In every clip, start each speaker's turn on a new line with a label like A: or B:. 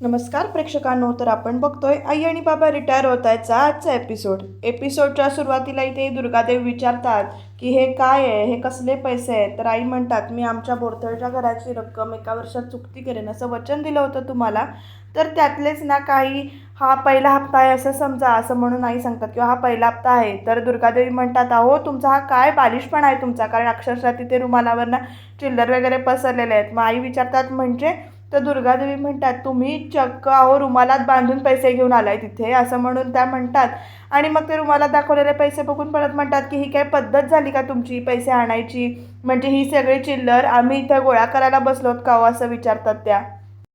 A: नमस्कार प्रेक्षकांनो तर आपण बघतोय आई आणि बाबा रिटायर होत आहेतचा आजचा एपिसोड एपिसोडच्या सुरुवातीला इथे दुर्गादेवी विचारतात की हे काय आहे? हे कसले पैसे आहेत? तर आई म्हणतात मी आमच्या बोरथळच्या घराची रक्कम एका वर्षात चुकती करेन. असं वचन दिलं होतं तुम्हाला? तर त्यातलेच ना काही हा पहिला हप्ता आहे असं समजा असं म्हणून आई सांगतात किंवा हा पहिला हप्ता आहे. तर दुर्गादेवी म्हणतात अहो तुमचा हा काय बालिशपणा आहे तुमचा? कारण अक्षरशः तिथे रुमालावर ना चिल्लर वगैरे पसरलेले आहेत. मग आई विचारतात म्हणजे तर दुर्गादेवी म्हणतात तुम्ही चक्क अहो रुमालात बांधून पैसे घेऊन आलाय तिथे असं म्हणून त्या म्हणतात. आणि मग ते रुमालात दाखवलेले पैसे बघून परत म्हणतात की ही काय पद्धत झाली का तुमची पैसे आणायची? म्हणजे ही सगळी चिल्लर आम्ही इथं गोळा करायला बसलोत का हो? असं विचारतात त्या.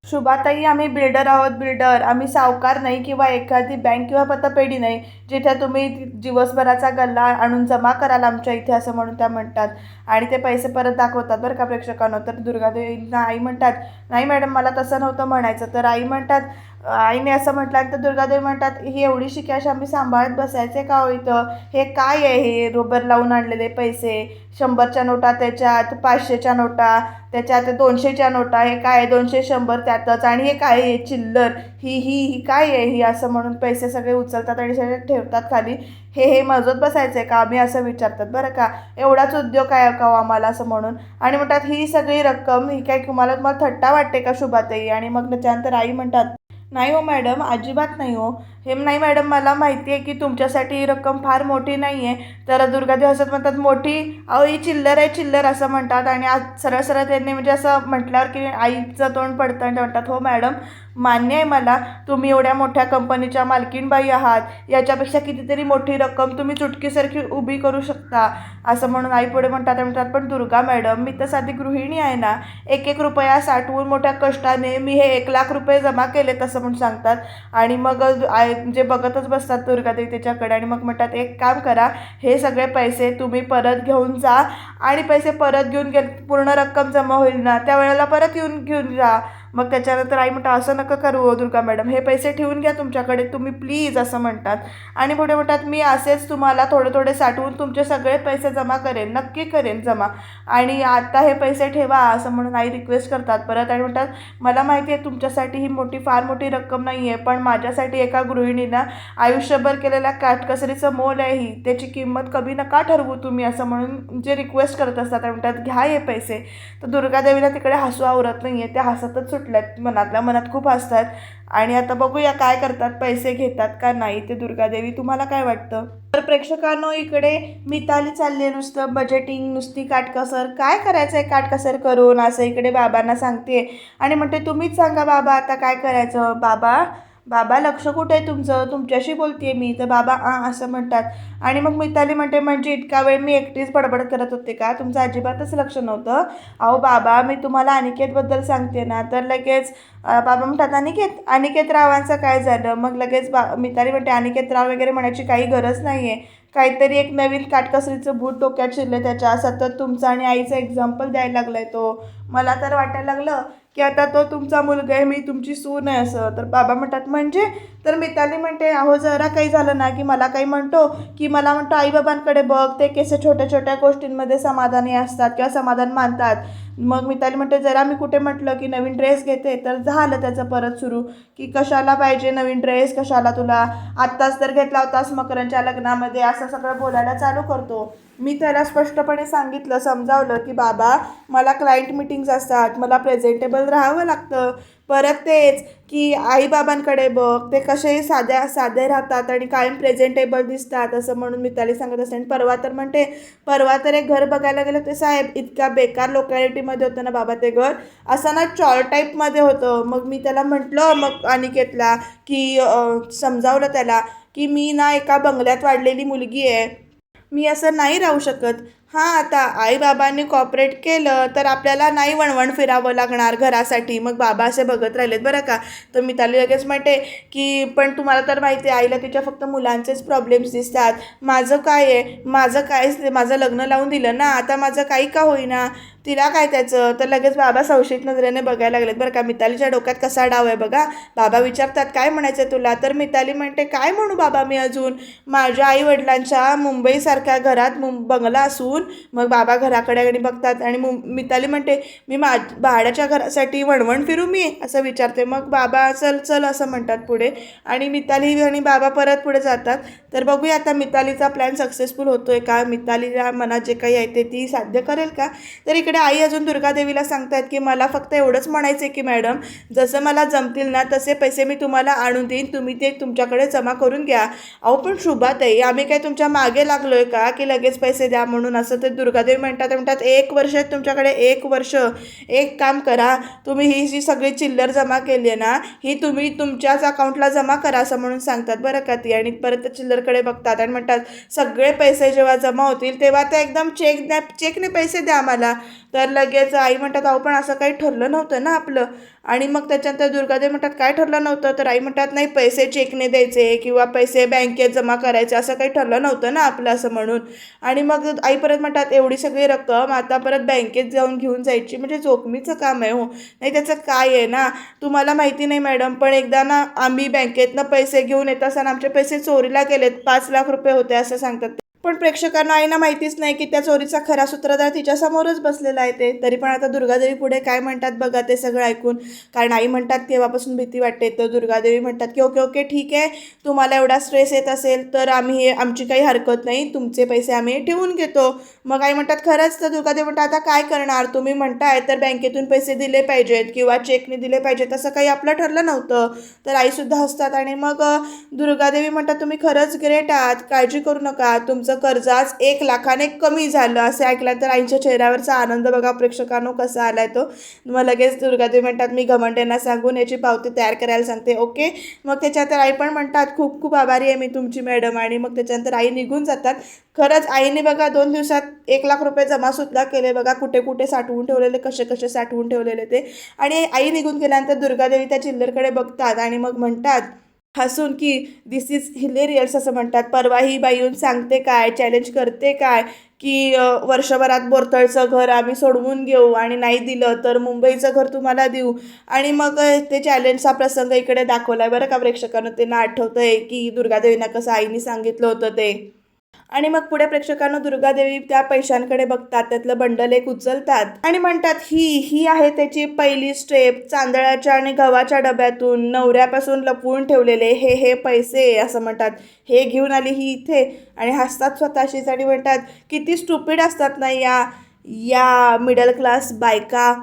A: शुभाताई आम्ही बिल्डर आहोत बिल्डर. आम्ही सावकार नाही किंवा एखादी बँक किंवा पतपेढी नाही. जिथे तुम्ही दिवसभराचा गल्ला आणून जमा कराल आमच्या इथे असं म्हणून त्या म्हणतात. आणि ते पैसे परत दाखवतात बरं का प्रेक्षकांना. तर दुर्गादेवींना आई म्हणतात नाही मॅडम मला तसं नव्हतं म्हणायचं. तर आई म्हणतात आईने असं म्हटल्यानंतर दुर्गादेवी म्हणतात ही एवढी शिकायची आम्ही सांभाळत बसायचे का हो इथं? हे काय आहे हे? रोबर लावून आणलेले पैसे शंभरच्या नोटा त्याच्यात पाचशेच्या नोटा त्याच्यात दोनशेच्या नोटा हे काय दोनशे शंभर त्यातच आणि हे काय आहे? चिल्लर. ही ही ही काय आहे? ही असं म्हणून पैसे सगळे उचलतात आणि सगळे ठेवतात खाली. हे हे मजत आहे का? आम्ही असं विचारतात. बरं का? एवढाच उद्योग आहे का हो आम्हाला असं म्हणून? आणि म्हणतात ही सगळी रक्कम ही काय तुम्हाला तुम्हाला थट्टा वाटते का शुभाताई? आणि मग त्याच्यानंतर आई म्हणतात नाही हो मॅडम अजिबात नाही हो. हे नाही मॅडम मला माहिती आहे की तुमच्यासाठी ही रक्कम फार मोठी नाही आहे तर दुर्गादेव हसत म्हणतात मोठी अहो ही चिल्लर आहे चिल्लर असं म्हणतात. आणि आज सरळ सरळ त्यांनी म्हणजे असं म्हटल्यावर की आईचं तोंड पडतं आणि म्हणतात हो मॅडम मान्य आहे मला तुम्ही एवढ्या मोठ्या कंपनीच्या मालकीणबाई आहात. याच्यापेक्षा कितीतरी मोठी रक्कम तुम्ही चुटकीसारखी उभी करू शकता. असं म्हणून आई पुढे म्हणतात म्हणतात पण दुर्गा मॅडम मी तर साधी गृहिणी आहे ना. एक एक रुपया साठवून मोठ्या कष्टाने मी हे एक लाख रुपये जमा केले तसं म्हणून सांगतात. आणि मग आय म्हणजे बघतच बसतात दुर्गादेवी त्याच्याकडे आणि मग म्हणतात एक काम करा हे सगळे पैसे तुम्ही परत घेऊन जा आणि पैसे परत घेऊन गे पूर्ण रक्कम जमा होईल ना त्यावेळेला परत येऊन घेऊन जा. मग त्याच्यानंतर आई म्हणतात असं नका करू हो दुर्गा मॅडम हे पैसे ठेवून घ्या तुमच्याकडे तुम्ही प्लीज असं म्हणतात. आणि पुढे म्हणतात मी असेच तुम्हाला थोडे थोडे साठवून तुमचे सगळे पैसे जमा करेन नक्की करेन जमा. आणि आत्ता हे पैसे ठेवा असं म्हणून आई रिक्वेस्ट करतात परत. आणि म्हणतात मला माहिती आहे तुमच्यासाठी ही मोठी फार मोठी रक्कम नाही आहे पण माझ्यासाठी एका गृहिणीनं आयुष्यभर केलेल्या काटकसरीचं मोल आहे ही. त्याची किंमत कमी नका ठरवू तुम्ही असं म्हणून जे रिक्वेस्ट करत असतात. आणि म्हणतात घ्या हे पैसे. तर दुर्गादेवीला तिकडे हसू आवरत नाही आहे त्या हसतच सुटल्यात मनातल्या मनात खूप हसतात. आणि आता बघूया काय करतात पैसे घेतात का नाही ते दुर्गादेवी तुम्हाला काय वाटतं? तर प्रेक्षकांनो इकडे मिताली चालली आहे नुसतं बजेटिंग नुसती काटकसर. काय करायचं आहे काटकसर करून? असं इकडे बाबांना सांगते आणि म्हणते तुम्हीच सांगा बाबा आता काय करायचं? बाबा बाबा लक्ष कुठे आहे तुमचं? तुमच्याशी बोलते मी. तर बाबा आ असं म्हणतात. आणि मग मिताली म्हणते म्हणजे इतका वेळ मी एकटीच बडबड करत होते का? तुमचं अजिबातच लक्ष नव्हतं. अहो बाबा मी तुम्हाला अनिकेतबद्दल सांगते ना. तर लगेच बाबा म्हणतात अनिकेत अनिकेत रावांचं काय झालं? मग लगेच बा मिताली म्हणते अनिकेत राव वगैरे म्हणायची काही गरज नाही आहे काहीतरी एक नवीन काटकसरीचं भूत डोक्यात शिरलं त्याच्या. सतत तुमचं आणि आईचं एक्झाम्पल द्यायला लागलाय तो. मला तर वाटायला लागलं की आता तो तुमचा मुलगा आहे मी तुमची सून आहे असं. तर बाबा म्हणतात म्हणजे? तर मिताली म्हणते अहो जरा काही झालं ना की मला काही म्हणतो की मला म्हणतो आईबाबांकडे बघ ते केसे छोट्या छोट्या गोष्टींमध्ये समाधानी असतात किंवा समाधान मानतात. मग मिताली म्हणते जरा मी कुठे म्हटलं की नवीन ड्रेस घेते. तर झालं त्याचं परत सुरू की कशाला पाहिजे नवीन ड्रेस कशाला तुला? आत्ताच तर घेतला होतास मकरांच्या लग्नामध्ये असं सगळं बोलायला चालू करतो. मी त्याला स्पष्टपणे सांगितलं समजावलं की बाबा मला क्लायंट मिटिंग्स असतात मला प्रेझेंटेबल राहावं लागतं. परत तेच की आईबाबांकडे बघ ते कसे साध्या साधे राहतात आणि कायम प्रेझेंटेबल दिसतात. असं म्हणून मिताली सांगत असते आणि परवा तर म्हणते परवा तर एक घर बघायला गेलं ते साहेब इतक्या बेकार लोकॅलिटीमध्ये होतं ना बाबा ते घर. असं ना चॉल टाईपमध्ये होतं. मग मी त्याला म्हटलं मग अनिकेतला की समजावलं त्याला की मी ना एका बंगल्यात वाढलेली मुलगी आहे. मी असं नाही राहू शकत. हां आता आईबाबांनी कॉपरेट केलं तर आपल्याला नाही वणवण फिरावं लागणार घरासाठी. मग बाबा असे बघत राहिलेत बरं का. तर मी त्याला लगेच म्हणते की पण तुम्हाला तर माहिती आहे आईला तिच्या फक्त मुलांचेच प्रॉब्लेम्स दिसतात. माझं काय आहे? माझं काय माझं लग्न लावून दिलं ना. आता माझं काही का होईना? तिला काय त्याचं? तर लगेच बाबा संशयित नजरेने बघायला लागलेत बरं का मितालीच्या डोक्यात कसा डाव आहे बघा. बाबा विचारतात काय म्हणायचं तुला? तर मिताली म्हणते काय म्हणू बाबा मी अजून? माझ्या आई वडिलांच्या मुंबईसारख्या घरात मुं बंगला असून. मग बाबा घराकडे आणि बघतात आणि मु मिताली म्हणते मी मा भाड्याच्या घरासाठी वणवण फिरू मी? असं विचारते. मग बाबा चल चल असं म्हणतात पुढे. आणि मिताली आणि बाबा परत पुढे जातात. तर बघूया आता मितालीचा प्लॅन सक्सेसफुल होतोय का? मितालीच्या मनात जे काही आहे ते ती साध्य करेल का? तर इकडे आई अजून दुर्गादेवीला सांगतायत की मला फक्त एवढंच म्हणायचं आहे की मॅडम जसं मला जमतील ना तसे पैसे मी तुम्हाला आणून देईन. तुम्ही ते तुमच्याकडे जमा करून घ्या. अहो पण शुभाताई आम्ही काय तुमच्या मागे लागलो आहे का की लगेच पैसे द्या म्हणून? असं ते दुर्गादेवी म्हणतात म्हणतात एक वर्ष तुमच्याकडे एक वर्ष. एक काम करा. तुम्ही ही जी सगळी चिल्लर जमा केली आहे ना ही तुम्ही तुमच्याच अकाउंटला जमा करा असं म्हणून सांगतात बरं का ती. आणि परत चिल्लरकडे बघतात आणि म्हणतात सगळे पैसे जेव्हा जमा होतील तेव्हा ते एकदम चेक द्या चेकने पैसे द्या आम्हाला. तर लगेच आई म्हणतात अहो पण असं काही ठरलं नव्हतं ना आपलं. आणि मग त्याच्यानंतर दुर्गादेवी म्हणतात काय ठरलं नव्हतं? तर आई म्हणतात नाही पैसे चेकने द्यायचे किंवा पैसे बँकेत जमा करायचे असं काही ठरलं नव्हतं ना आपलं असं म्हणून. आणि मग आई परत म्हणतात एवढी सगळी रक्कम आता परत बँकेत जाऊन घेऊन जायची म्हणजे जोखमीचं काम आहे हो. नाही त्याचं काय आहे ना? तुम्हाला माहिती नाही मॅडम पण एकदा ना आम्ही बँकेतनं पैसे घेऊन येत असताना आमचे पैसे चोरीला गेलेत पाच लाख रुपये होते असं सांगतात पण प्रेक्षकांना आईना माहितीच नाही की त्या चोरीचा खरा सूत्रधार तिच्यासमोरच बसलेला आहे ते. तरी पण आता दुर्गादेवी पुढे काय म्हणतात बघा ते सगळं ऐकून. कारण आई म्हणतात केव्हापासून भीती वाटते. तर दुर्गादेवी म्हणतात की ओके ओके ठीक आहे. तुम्हाला एवढा स्ट्रेस येत असेल तर आम्ही आमची काही हरकत नाही. तुमचे पैसे आम्ही ठेवून घेतो. मग आई म्हणतात खरंच तर दुर्गादेवी म्हणतात आता काय करणार? तुम्ही म्हणताय तर बँकेतून पैसे दिले पाहिजेत किंवा चेकने दिले पाहिजेत. असं काही आपलं ठरलं नव्हतं. तर आईसुद्धा हसतात आणि मग दुर्गादेवी म्हणतात तुम्ही खरंच ग्रेट आहात. काळजी करू नका. तुमचं कर्ज आज एक लाखाने कमी झालं. असं तर आईच्या चेहऱ्यावरचा आनंद बघा प्रेक्षकांनो कसा आलाय तो. मग लगेच दुर्गादेवी म्हणतात मी घमंड्यांना सांगून याची पावती तयार करायला सांगते. ओके? मग त्याच्यानंतर आई पण म्हणतात खूप खूप आभारी आहे मी तुमची मॅडम. आणि मग त्याच्यानंतर आई निघून जातात. खरंच आईने बघा दोन दिवसात एक लाख रुपये जमासुद्धा केले बघा. कुठे कुठे साठवून ठेवलेले कसे कसे साठवून ठेवलेले ते. आणि आई निघून गेल्यानंतर दुर्गादेवी त्या चिल्लरकडे बघतात आणि मग म्हणतात हसून की दिस इज हिलेरियल्स असं म्हणतात. परवा ही बाई येऊन सांगते काय? चॅलेंज करते काय? की वर्षभरात बोरतळचं घर आम्ही सोडवून घेऊ आणि नाही दिलं तर मुंबईचं घर तुम्हाला देऊ. आणि मग ते चॅलेंजचा प्रसंग इकडे दाखवला आहे बरं का प्रेक्षकांना? त्यांना आठवतं आहे की दुर्गादेवींना कसं आईने सांगितलं होतं ते. आणि मग पुढे प्रेक्षकांना दुर्गादेवी त्या पैशांकडे बघतात त्यातलं बंडल एक उचलतात आणि म्हणतात ही ही आहे त्याची पहिली स्टेप. चांदळाच्या आणि गव्हाच्या डब्यातून नवऱ्यापासून लपवून ठेवलेले हे हे पैसे असं म्हणतात. हे घेऊन आली ही इथे आणि हसतात स्वतःशीच आणि म्हणतात किती स्टुपिड असतात ना या या मिडल क्लास बायका.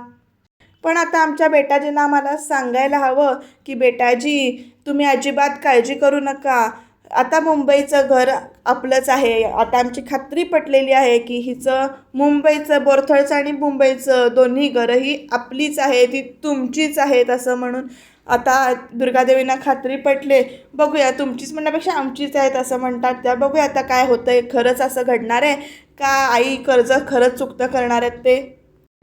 A: पण आता आमच्या बेटाजींना आम्हाला सांगायला हवं की बेटाजी तुम्ही अजिबात काळजी करू नका. आता मुंबईचं घर आपलंच आहे. आता आमची खात्री पटलेली आहे की हिचं मुंबईचं बोरथळचं आणि मुंबईचं दोन्ही घरं ही आपलीच आहे ती तुमचीच आहेत असं म्हणून आता दुर्गादेवींना खात्री पटले. बघूया तुमचीच म्हणण्यापेक्षा आमचीच आहेत असं म्हणतात त्या. बघूया आता काय होतं आहे खरंच असं घडणार आहे का आई कर्ज खरंच चुकतं करणार आहेत ते?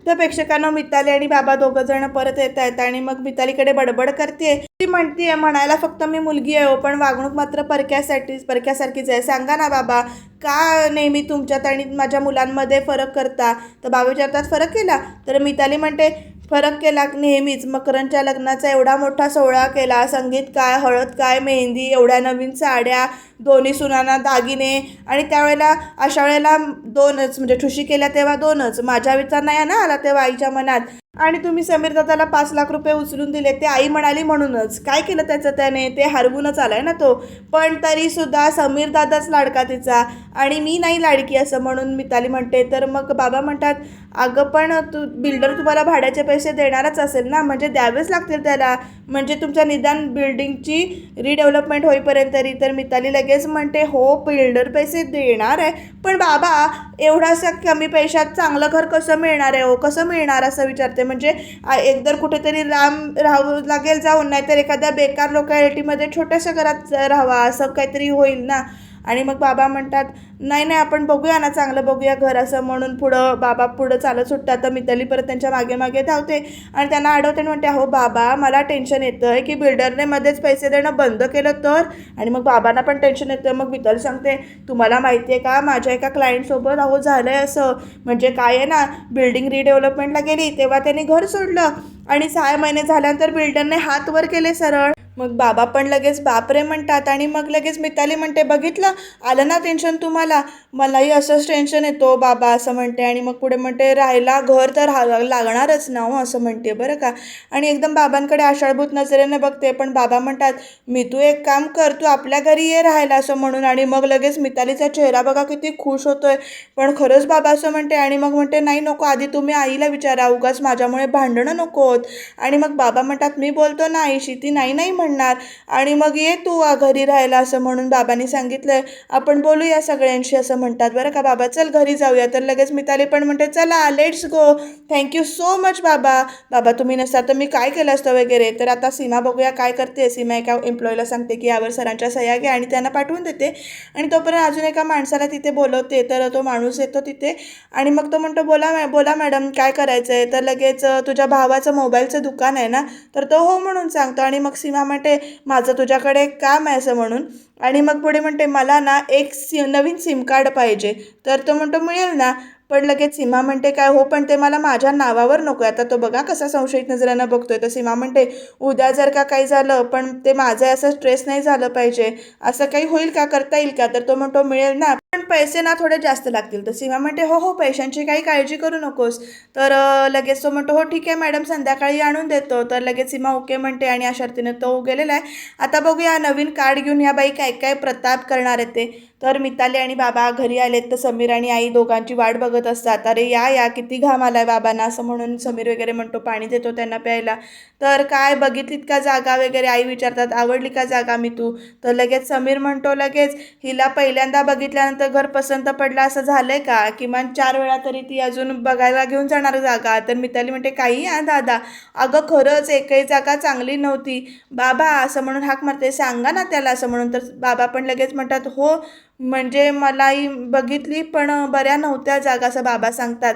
A: तर प्रेक्षकांना मिताली आणि बाबा दोघं जण परत येत आहेत आणि मग मितालीकडे बडबड करते ती म्हणते म्हणायला फक्त मी मुलगी आहे हो पण वागणूक मात्र परक्यासाठीच परक्यासारखीच आहे. सांगा ना बाबा का नेहमी तुमच्यात आणि माझ्या मुलांमध्ये फरक करता? तर बाबा विचारतात फरक केला? तर मिताली म्हणते फरक केला नेहमीच. मकरंच्या लग्नाचा एवढा मोठा सोहळा केला. संगीत काय हळद काय मेहंदी एवढ्या नवीन साड्या दोन्ही सुनांना दागिने आणि त्यावेळेला अशा वेळेला दोनच म्हणजे ठुशी केल्या तेव्हा दोनच. माझ्या विचार नाही ना आला तेव्हा आईच्या मनात. आणि तुम्ही समीर दादाला पाच लाख रुपये उचलून दिले ते आई म्हणाली म्हणूनच. काय केलं त्याचं त्याने? ते हरवूनच आलाय ना तो. पण तरीसुद्धा समीर दादाच लाडका तिचा. आणि मी नाही लाडकी असं म्हणून मिताली म्हणते. तर मग बाबा म्हणतात अगं पण तू बिल्डर तुम्हाला भाड्याचे पैसे देणारच असेल ना? म्हणजे द्यावेच लागतील त्याला. म्हणजे तुमच्या निदान बिल्डिंगची रिडेव्हलपमेंट होईपर्यंत तरी. तर मिताली लगेच म्हणते हो बिल्डर पैसे देणार आहे पण बाबा एवढासा कमी पैशात चांगलं घर कसं मिळणार आहे हो? कसं मिळणार? असं विचारते. म्हणजे आ- एकतर कुठेतरी लांब राहावं लागेल जाऊन नाहीतर एखाद्या बेकार लोकॅलिटीमध्ये छोट्याशा घरात राहावा असं काहीतरी होईल ना? आणि मग बाबा म्हणतात नाही नाही आपण बघूया ना चांगलं बघूया घर असं म्हणून पुढं बाबा पुढं चालत सुटतात. तर मिताली परत त्यांच्या मागे मागे धावते आणि त्यांना अडवते आणि म्हणते अहो बाबा मला टेन्शन येतं आहे की बिल्डरने मध्येच पैसे देणं बंद केलं तर? आणि मग बाबांना पण टेन्शन येतं. मग मिताली सांगते तुम्हाला माहिती आहे का? माझ्या एका क्लायंटसोबत अहो झालं आहे असं. म्हणजे काय आहे ना बिल्डिंग रिडेव्हलपमेंटला गेली तेव्हा त्यांनी घर सोडलं आणि सहा महिने झाल्यानंतर बिल्डरने हात वर केले सरळ. मग बाबा पण लगेच बापरे म्हणतात आणि मग लगेच मिताली म्हणते बघितलं? आलं ना टेन्शन तुम्हाला? मलाही असंच टेन्शन येतो बाबा असं म्हणते. आणि मग पुढे म्हणते राहायला घर तर हा लागणारच ना हो असं म्हणते. बरं का? आणि एकदम बाबांकडे आषाढभूत नजरेने बघते. पण बाबा म्हणतात मी तू एक काम कर तू आपल्या घरी ये राहायला असं म्हणून. आणि मग लगेच मितालीचा चेहरा बघा किती खुश होतोय. पण खरंच बाबा असं म्हणते आणि मग म्हणते नाही नको आधी तुम्ही आईला विचारा. उगाच माझ्यामुळे भांडणं नको होत. आणि मग बाबा म्हणतात मी बोलतो ना आईशी. ती नाही नाही म्हणणार. आणि मग ये तू घरी राहायला असं म्हणून बाबांनी सांगितलंय. आपण बोलूया सगळ्यांशी असं म्हणतात. बरं का बाबा? चल घरी जाऊया. तर लगेच मिताली पण म्हणते चला let's go thank you so much बाबा. बाबा तुम्ही नसता तर मी काय केलं असतं वगैरे? तर आता सीमा बघूया काय करते. सीमा एका एम्प्लॉईला सांगते की यावर सरांच्या सह्या घ्या आणि त्यांना पाठवून देते. आणि तोपर्यंत अजून एका माणसाला तिथे बोलवते. तर तो माणूस येतो तिथे. आणि मग तो म्हणतो बोला मॅ बोला मॅडम काय करायचं आहे तर लगेच तुझ्या भावाचं मोबाईलचं दुकान आहे ना? तर तो हो म्हणून सांगतो. आणि मग सीमा म्हणते माझं तुझ्याकडे एक काम आहे असं म्हणून. आणि मग पुढे म्हणते मला ना एक सि नवीन सिम कार्ड पाहिजे. तर तो म्हणतो मिळेल ना. पण लगेच सीमा म्हणते काय हो पण ते मला माझ्या नावावर नको आहे आता तो बघा कसा संशयित नजरानं बघतोय. तर सीमा म्हणते उद्या जर का काही झालं पण ते माझं असं स्ट्रेस नाही झालं पाहिजे. असं काही होईल का? करता येईल का? तर तो म्हणतो मिळेल ना. पण पैसे ना थोडे जास्त लागतील. तर सीमा म्हणते हो हो पैशांची काही काळजी करू नकोस. तर लगेच तो म्हणतो हो ठीक आहे मॅडम संध्याकाळी आणून देतो. तर लगेच सीमा ओके म्हणते आणि अशा रीतीने तो गेलेला आहे. आता बघूया नवीन कार्ड घेऊन ह्या बाई काय काय प्रताप करणार आहेत ते. तर मिताली आणि बाबा घरी आलेत तर समीर आणि आई दोघांची वाट बघत असतात. अरे या या किती घाम आला आहे बाबांना असं म्हणून समीर वगैरे म्हणतो पाणी देतो त्यांना प्यायला. तर काय बघितलीत का जागा वगैरे? आई विचारतात आवडली का जागा मी तू? तर लगेच समीर म्हणतो लगेच हिला पहिल्यांदा बघितल्यानंतर घर पसंत पडलं असं झालंय का? किमान चार वेळा तरी ती अजून बघायला घेऊन जाणार जागा. तर मिताली म्हणते काही हा दादा. अगं खरंच एकही जागा चांगली नव्हती. बाबा असं म्हणून हाक मारते. सांगा ना त्याला असं म्हणून. तर बाबा पण लगेच म्हणतात हो म्हणजे मलाही बघितली पण बऱ्या नव्हत्या जागा असं बाबा सांगतात.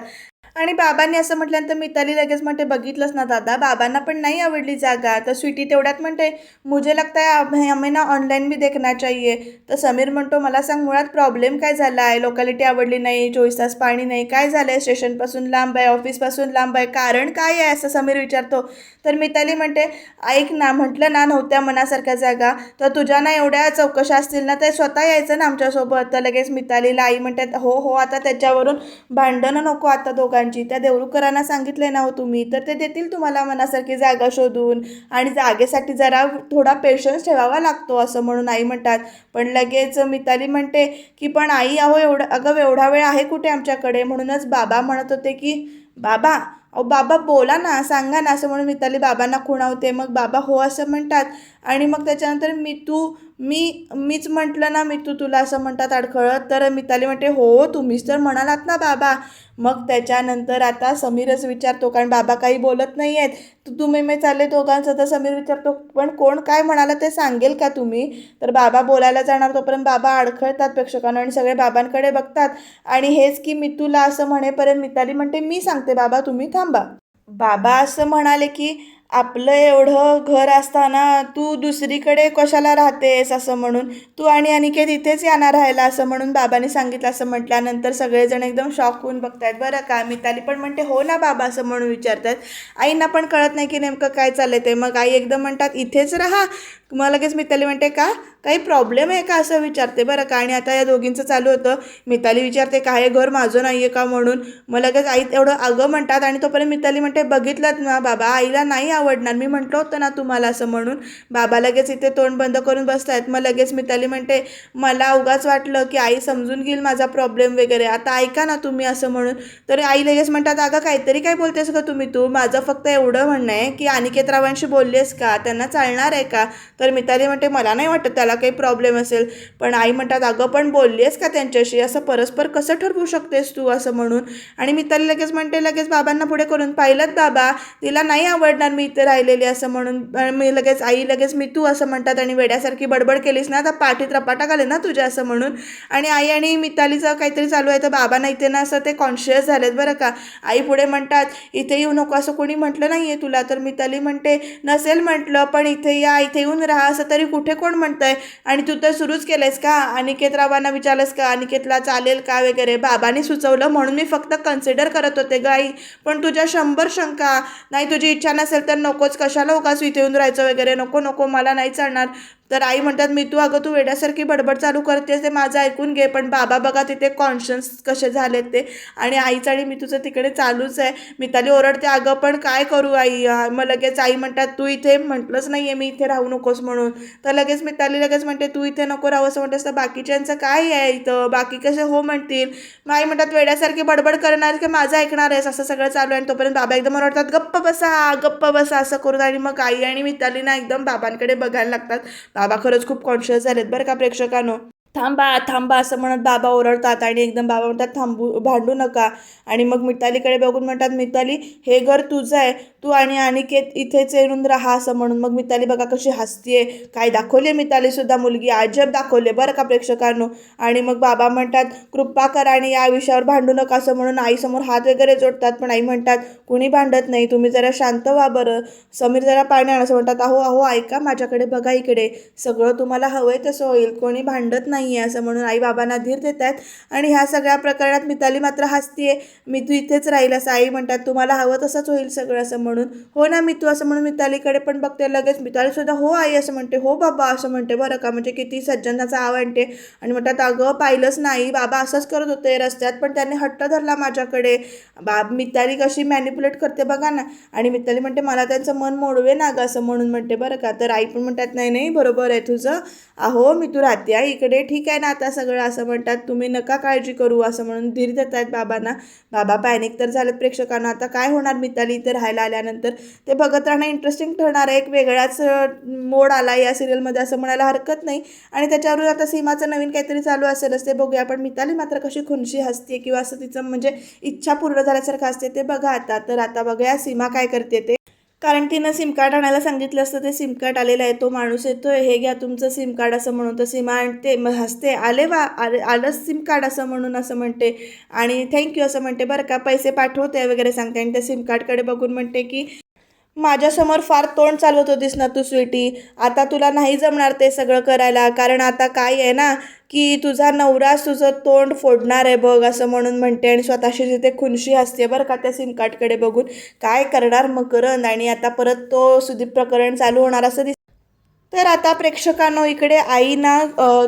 A: आणि बाबांनी असं म्हटल्यानंतर मिताली लगेच म्हणते बघितलंच ना दादा बाबांना पण नाही आवडली जागा. तर स्वीटी तेवढ्यात म्हणते मुझे लगता है हमें ना ऑनलाईन भी देखना चाहिए. तर समीर म्हणतो मला सांग मुळात प्रॉब्लेम काय झाला आहे? लोकॅलिटी आवडली नाही चोवीस तास पाणी नाही काय झालं आहे स्टेशनपासून लांब आहे ऑफिसपासून लांब आहे कारण काय आहे? असं समीर विचारतो. तर मिताली म्हणते ऐक ना म्हटलं ना नव्हत्या मनासारख्या जागा तर तुझ्या ना एवढ्या चौकशा असतील ना ते स्वतः यायचं ना आमच्यासोबत? तर लगेच मितालीला आई म्हणते हो हो आता त्याच्यावरून भांडणं नको आता दोघांनी दोघांची त्या देवरुकरांना सांगितले ना हो तुम्ही तर ते देतील तुम्हाला मनासारखी जागा शोधून. आणि जागेसाठी जरा थोडा पेशन्स ठेवावा लागतो असं म्हणून आई म्हणतात. पण लगेच मिताली म्हणते की पण आई अहो एवढं अगं एवढा वेळ आहे कुठे आमच्याकडे? म्हणूनच बाबा म्हणत होते की बाबा अहो बाबा बोला ना सांगा ना असं म्हणून मिताली बाबांना खुणावते. मग बाबा हो असं म्हणतात. आणि मग त्याच्यानंतर मी तू मी मीच म्हटलं ना मी तू तुला असं म्हणतात अडखळत तर मिताली म्हणते हो तुम्हीच तर म्हणालात ना बाबा. मग त्याच्यानंतर आता समीरच विचारतो कारण बाबा काही बोलत नाही आहेत तर तुम्ही मी चालले दोघांचं तर समीर विचारतो पण कोण काय म्हणाला ते सांगेल का तुम्ही? तर बाबा बोलायला जाणार तोपर्यंत बाबा अडखळतात प्रेक्षकांना आणि सगळे बाबांकडे बघतात. आणि हेच की मी तुला असं म्हणेपर्यंत मिताली म्हणते मी सांगते बाबा तुम्ही थांबा. बाबा असं म्हणाले की आपलं एवढं घर असताना तू दुसरीकडे कशाला राहतेस असं म्हणून? तू आणि अनिकेत इथेच येणार राहायला असं म्हणून बाबांनी सांगितलं असं म्हटल्यानंतर सगळेजण एकदम शॉक होऊन बघतायत. बरं का? मिताली पण म्हणते हो ना बाबा असं म्हणून विचारतात. आईंना पण कळत नाही की नेमकं काय चाललं ते. मग आई एकदम म्हणतात इथेच राहा. मग लगेच मिताली म्हणते का? काही प्रॉब्लेम आहे का? असं विचारते. बरं का आणि आता या दोघींचं चालू होतं. मिताली विचारते का हे घर माझं नाही आहे का म्हणून? मग लगेच आई एवढं अगं म्हणतात आणि तोपर्यंत मिताली म्हणते बघितलं ना बाबा आईला नाही आवडणार. मी म्हटलं होतं ना तुम्हाला असं म्हणून. बाबा लगेच इथे तोंड बंद करून बसतायत. मग लगेच मिताली म्हणते मला उगाच वाटलं की आई समजून घेईल माझा प्रॉब्लेम वगैरे. आता ऐका ना तुम्ही असं म्हणून. तर आई लगेच म्हणतात अगं काहीतरी काय बोलतेस का तुम्ही तू? माझं फक्त एवढं म्हणणं आहे की अनिकेत रावांशी बोललीस का? त्यांना चालणार आहे का? तर मिताली म्हणते मला नाही वाटत त्याला काही प्रॉब्लेम असेल. पण आई म्हणतात अगं पण बोलली आहेस का त्यांच्याशी? असं परस्पर कसं ठरवू शकतेस तू? असं म्हणून. आणि मिताली लगेच म्हणते लगेच बाबांना पुढे करून पाहिलंच बाबा. तिला नाही आवडणार मी इथे राहिलेली असं म्हणून. मी लगेच आई लगेच मी तू असं म्हणतात. आणि वेड्यासारखी बडबड केलीस ना तर पाठीत रपाटा घाले ना तुझ्या असं म्हणून. आणि आई आणि मितालीचं काहीतरी चालू आहे तर बाबांना इथे ना असं ते कॉन्शियस झालेत बरं का. आई पुढे म्हणतात इथे येऊ नको असं कोणी म्हटलं नाही आहे तुला. तर मिताली म्हणते नसेल म्हटलं पण इथे या इथे येऊन राहा असं तरी कुठे कोण म्हणतंय? आणि तू तर सुरूच केलंयस का? अनिकेत रावांना विचारलंस का? अनिकेतला चालेल का वगैरे? बाबांनी सुचवलं म्हणून मी फक्त कन्सिडर करत होते ग आई. पण तुझ्या शंभर शंका नाही तुझी इच्छा नसेल तर नकोच. कशाला उगाच इथे येऊन राहायचं वगैरे? नको नको मला नाही चालणार. तर आई म्हणतात मी तू अगं तू वेड्यासारखी बडबड चालू करतेस ते माझं ऐकून घे पण बाबा बघा तिथे कॉन्शियस कसे झालेत ते. आणि आईचं आणि मी तुझं तिकडे चालूच आहे. मिताली ओरडते अगं पण काय करू आई? मग लगेच आई म्हणतात तू इथे म्हटलंच नाही आहे मी इथे राहू नकोस म्हणून. तर लगेच मिताली लगेच म्हणते तू इथे नको राहू असं म्हणतेस तर बाकीच्यांचं काय आहे इथं? बाकी कसे हो म्हणतील? मग आई म्हणतात वेड्यासारखी बडबड करणार की माझं ऐकणार आहेस? असं सगळं चालू आहे. आणि तोपर्यंत बाबा एकदम ओरडतात गप्प बसा गप्प बसा असं करून आणि मग आई आणि मिताली ना एकदम बाबांकडे बघायला लागतात. बाबा खरंच खूप कॉन्शियस झालेत बरं का प्रेक्षकांनो? थांबा थांबा असं म्हणत बाबा ओरडतात आणि एकदम बाबा म्हणतात थांबू भांडू नका. आणि मग मितालीकडे बघून म्हणतात मिताली हे घर तुझं आहे. तू आणि अनिकेत इथेच येऊन राहा असं म्हणून. मग मिताली बघा कशी हसतीये. काय दाखवली मिताली सुद्धा मुलगी? अजब दाखवले बरं का प्रेक्षकांनो. आणि मग बाबा म्हणतात कृपा करा आणि या विषयावर भांडू नका असं म्हणून आईसमोर हात वगैरे जोडतात. पण आई म्हणतात कुणी भांडत नाही. तुम्ही जरा शांत व्हा बरं. समीर जरा पाणी असं म्हणतात अहो अहो ऐका माझ्याकडे बघा इकडे. सगळं तुम्हाला हवंय तसं होईल. कोणी भांडत नाही नाही आहे असं म्हणून आई बाबांना धीर देत आहेत आणि ह्या सगळ्या प्रकरणात मिताली मात्र हसतीये. मी तू इथेच राहील असं आई म्हणतात. तुम्हाला हवं तसंच होईल सगळं असं म्हणून. हो ना मी तू असं म्हणून मितालीकडे पण बघते लगेच. मितालीसुद्धा हो आई असं म्हणते. हो बाबा असं म्हणते. बरं का? म्हणजे किती सज्जनाचा आवडते आणि म्हणतात अगं पाहिलंच नाही. बाबा असंच करत होते रस्त्यात पण त्याने हट्ट धरला माझ्याकडे. बाब मिताली कशी मॅनिपुलेट करते बघा ना. आणि मिताली म्हणते मला त्यांचं मन मोडवे ना गं असं म्हणून म्हणते. बरं का? तर आई पण म्हणतात नाही नाही बरोबर आहे तुझं. अहो मी तू राहते आहे इकडे ठीक आहे ना आता सगळं असं म्हणतात तुम्ही नका काळजी करू असं म्हणून धीर देत आहेत बाबांना. बाबा पॅनिक तर झालेत प्रेक्षकांना. आता काय होणार मिताली इथे राहायला आल्यानंतर? ते बघत राहणं इंटरेस्टिंग ठरणार आहे. एक वेगळाच मोड आला या सिरियलमध्ये असं म्हणायला हरकत नाही. आणि त्याच्यावरून आता सीमाचं नवीन काहीतरी चालू असेलच ते बघूया. पण मिताली मात्र कशी खुनशी हसते किंवा असं तिचं म्हणजे इच्छा पूर्ण झाल्यासारखं असते ते बघा आता. तर आता बघूया सीमा काय करते ते. कारण तिनं सिम कार्ड आणायला सांगितलं असतं ते सिम कार्ड आलेलं आहे तो माणूस येतो हे घ्या तुमचं सिम कार्ड असं म्हणून तर सीमा आणते मग हसते आले वा आले आलंच सिम कार्ड असं म्हणून असं म्हणते. आणि थँक्यू असं म्हणते. बरं का पैसे पाठवते वगैरे सांगते. आणि त्या सिम कार्डकडे बघून म्हणते की माझ्यासमोर फार तोंड चालवत होतीस ना तू स्वीटी. आता तुला नाही जमणार ते सगळं करायला. कारण आता काय आहे ना की तुझा नवराच तुझं तोंड फोडणार आहे बघ असं म्हणून म्हणते. आणि स्वतःशी तिथे खुनशी असते बरं का त्या सिमकार्डकडे बघून. काय करणार मकरंद आणि आता परत तो सुदीप प्रकरण चालू होणार असं दिस तर आता प्रेक्षकांनो इकडे आई ना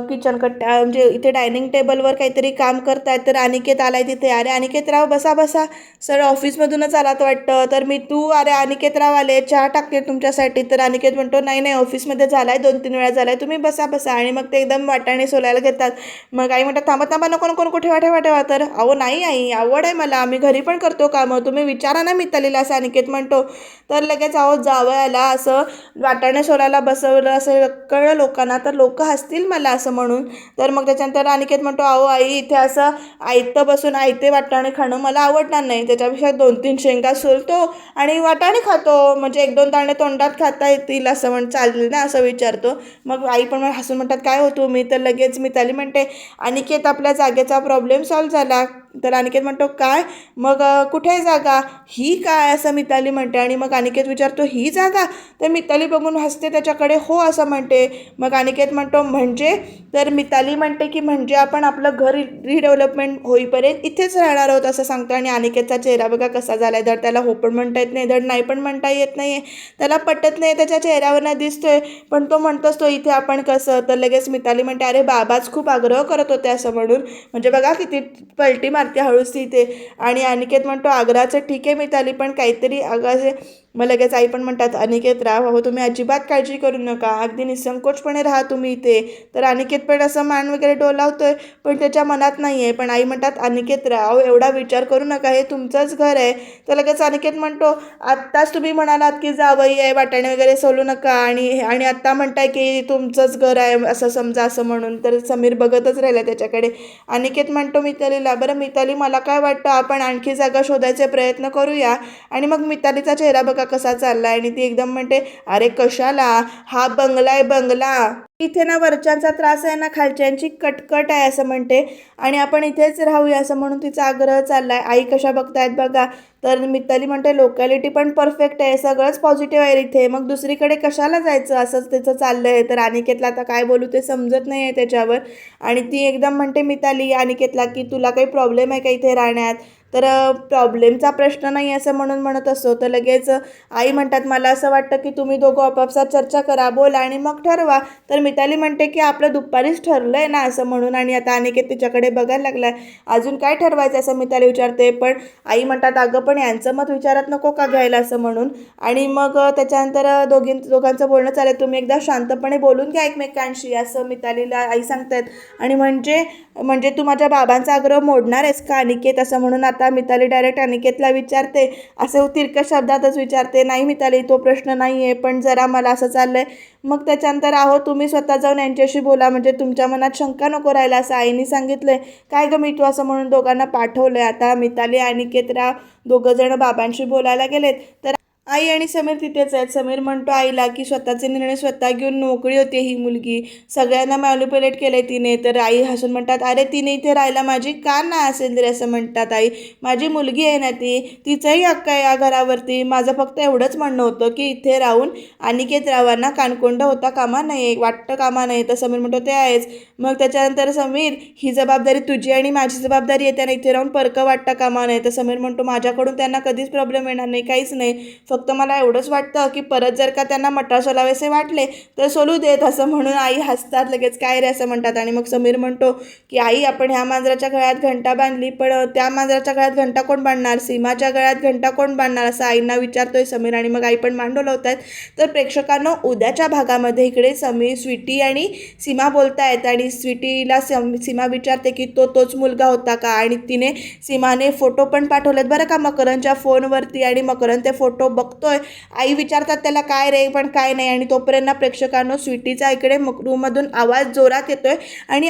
A: किचन कट्ट्या म्हणजे इथे डायनिंग टेबलवर काहीतरी काम करतायत तर अनिकेत आलाय तिथे. अरे अनिकेत राव बसा बसा. सर ऑफिसमधूनच आलात वाटतं. तर मी तू अरे अनिकेत राव आले. चहा टाकते तुमच्यासाठी. तर अनिकेत म्हणतो नाही नाही ऑफिसमध्ये झाला आहे दोन तीन वेळा झाला आहे तुम्ही बसा बसा. आणि मग ते एकदम वाटाणे सोलायला घेतात. मग आई म्हणतात थांबा थांबा नको नको नको ठेवा ठेवा ठेवा. तर अहो नाही आई. आवड आहे मला. आम्ही घरी पण करतो कामं. तुम्ही विचारा ना मितालीला असं अनिकेत म्हणतो. तर लगेच अहो जावयाला असं वाटाणे सोलायला बसवलं. असं कळलं लोकांना तर लोक हसतील मला असं म्हणून. तर मग त्याच्यानंतर अनिकेत म्हणतो अहो आई इथे असं आयतं बसून आयते वाटाणे खाणं मला आवडणार नाही. त्याच्यापेक्षा दोन तीन शेंगा सोलतो आणि वाटाणे खातो. म्हणजे एक दोन दाणे तोंडात खाता येतील असं म्हण चालेल ना असं विचारतो. मग आई पण मला हसून म्हणतात काय होतो मी तर लगेच मी त्याला म्हणते अनिकेत आपल्या जागेचा प्रॉब्लेम सॉल्व झाला. तर अनिकेत म्हणतो काय? मग कुठे आहे जागा? ही काय? असं मिताली म्हणते आणि मग अनिकेत विचारतो ही जागा? तर मिताली बघून हसते त्याच्याकडे हो असं म्हणते. मग अनिकेत म्हणतो म्हणजे? तर मिताली म्हणते की म्हणजे आपण आपलं घर रिडेव्हलपमेंट होईपर्यंत इथेच राहणार आहोत असं सांगतो आणि अनिकेतचा चेहरा बघा कसा झाला आहे धड त्याला हो पण म्हणता येत नाही धड नाही पण म्हणता येत नाही आहे त्याला पटत नाही त्याच्या चेहऱ्यावर नाही दिसतोय पण तो म्हणतोच तो इथे आपण कसं? तर लगेच मिताली म्हणते अरे बाबाच खूप आग्रह करत होते असं म्हणून. म्हणजे बघा किती पलटी मारते हळूच तिथे. आणि अनिकेत म्हणतो आग्रहाचं ठीक आहे मिताली पण काहीतरी अगं मग लगेच आई पण म्हणतात अनिकेत राव हो तुम्ही अजिबात काळजी करू नका. अगदी निसंकोचपणे राहा तुम्ही इथे. तर अनिकेत पण असं मान वगैरे डोलावतो आहे पण त्याच्या मनात नाही आहे पण आई म्हणतात अनिकेत राव एवढा विचार करू नका. हे तुमचंच घर आहे. तर लगेच अनिकेत म्हणतो आत्ताच तुम्ही म्हणालात की जावई आहे वाटाणे वगैरे सोलू नका. आणि आणि आत्ता म्हणताय की तुमचंच घर आहे असं समजा असं म्हणून. तर समीर बघतच राहिला त्याच्याकडे. अनिकेत म्हणतो मितालीला. बरं मिताली मला काय वाटतं आपण आणखी जागा शोधायचे प्रयत्न करूया. आणि मग मितालीचा चेहरा बघा कसा चाललाय? आणि ती एकदम म्हणते अरे कशाला? हा बंगला आहे बंगला. इथे ना वरच्यांचा त्रास आहे ना खालच्यांची कटकट आहे असं म्हणते. आणि आपण इथेच राहूया असं म्हणून तिचा आग्रह चाललाय. आई कशा बघतायत बघा. तर मिताली म्हणते लोकॅलिटी पण परफेक्ट आहे. सगळंच पॉझिटिव्ह आहे इथे. मग दुसरीकडे कशाला जायचं? असंच त्याचं चाललंय. तर अनिकेतला आता काय बोलू ते समजत नाही आहे त्याच्यावर. आणि ती एकदम म्हणते मिताली अनिकेतला की तुला काही प्रॉब्लेम आहे का इथे राहण्यात? तर प्रॉब्लेमचा प्रश्न नाही असं म्हणून म्हणत असतो तर लगेच आई म्हणतात मला असं वाटतं की तुम्ही दोघं आपापसात चर्चा करा बोला आणि मग ठरवा. तर मिताली म्हणते की आपलं दुपारीच ठरलं आहे ना असं म्हणून आणि आता अनिकेत तिच्याकडे बघायला लागलाय. अजून काय ठरवायचं? असं मिताली विचारते. पण आई म्हणतात अगं पण यांचं मत विचारात नको का घ्यायला? असं म्हणून आणि मग त्याच्यानंतर दोघीं दोघांचं बोलणं चालेल तुम्ही एकदा शांतपणे बोलून घ्या एकमेकांशी असं मितालीला आई सांगतायत आणि म्हणजे म्हणजे तू माझ्या बाबांचा आग्रह मोडणार आहेस का अनिकेत? असं म्हणून आता आता मिताली डायरेक्ट अनिकेतला विचारते. असं तिरकट शब्दातच विचारते नाही मिताली तो प्रश्न नाही आहे पण जरा मला असं चाललं आहे मग त्याच्यानंतर आहो तुम्ही स्वतः जाऊन यांच्याशी बोला म्हणजे तुमच्या मनात शंका नको राहिला असं आईने सांगितलंय. काय गं मी तू असं म्हणून दोघांना पाठवलंय आता मिताली आणि राव दोघंजण बाबांशी बोलायला गेलेत तर आई आणि समीर तिथेच आहेत. समीर म्हणतो आईला की स्वतःचे निर्णय स्वतः घेऊन नोकरी होते ही मुलगी. सगळ्यांना मॅल्युपुलेट केलंय तिने. तर आई हसून म्हणतात अरे तिने इथे राहायला माझी का ना असेल तरी असं म्हणतात आई. माझी मुलगी आहे ना ती. तिचंही हक्क आहे या घरावरती. माझं फक्त एवढंच म्हणणं होतं की इथे राहून अनिकेत रावांना कानकोंड होता कामा नाही वाटतं कामा नाही तर समीर म्हणतो ते आहेच. मग त्याच्यानंतर समीर ही जबाबदारी तुझी आणि माझी जबाबदारी आहे. त्यांना इथे राहून परकं वाटतं कामा नाही तर समीर म्हणतो माझ्याकडून त्यांना कधीच प्रॉब्लेम येणार नाही. काहीच नाही. फक्त फक्त मला एवढंच वाटतं की परत जर का त्यांना मटार सोलावेसे वाटले तर सोलू देत असं म्हणून आई हसतात लगेच. काय रे? असं म्हणतात. आणि मग समीर म्हणतो की आई आपण ह्या मांजराच्या गळ्यात घंटा बांधली पण त्या मांजराच्या गळ्यात घंटा कोण बांधणार? सीमाच्या गळ्यात घंटा कोण बांधणार? असं आईंना विचारतोय समीर. आणि मग आई पण मांडवलं होत आहेत. तर प्रेक्षकांना उद्याच्या भागामध्ये इकडे समीर स्वीटी आणि सीमा बोलतायत. आणि स्वीटीला सम सीमा विचारते की तो तोच मुलगा होता का? आणि तिने सीमाने फोटो पण पाठवलेत बरं का मकरनच्या फोनवरती. आणि मकरन ते फोटो बघतोय. आई विचारतात त्याला काय रे पण काय नाही. आणि तोपर्यंत प्रेक्षकांनो स्वीटीचा इकडे रूममधून आवाज जोरात येतोय. आणि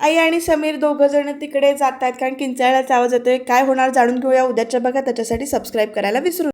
A: आई आणि समीर दोघं जण तिकडे जात आहेत कारण किंचाळ्याचा आवाज येतोय. काय होणार जाणून घेऊया. उद्याच्या बघा. त्याच्यासाठी सबस्क्राईब करायला विसरू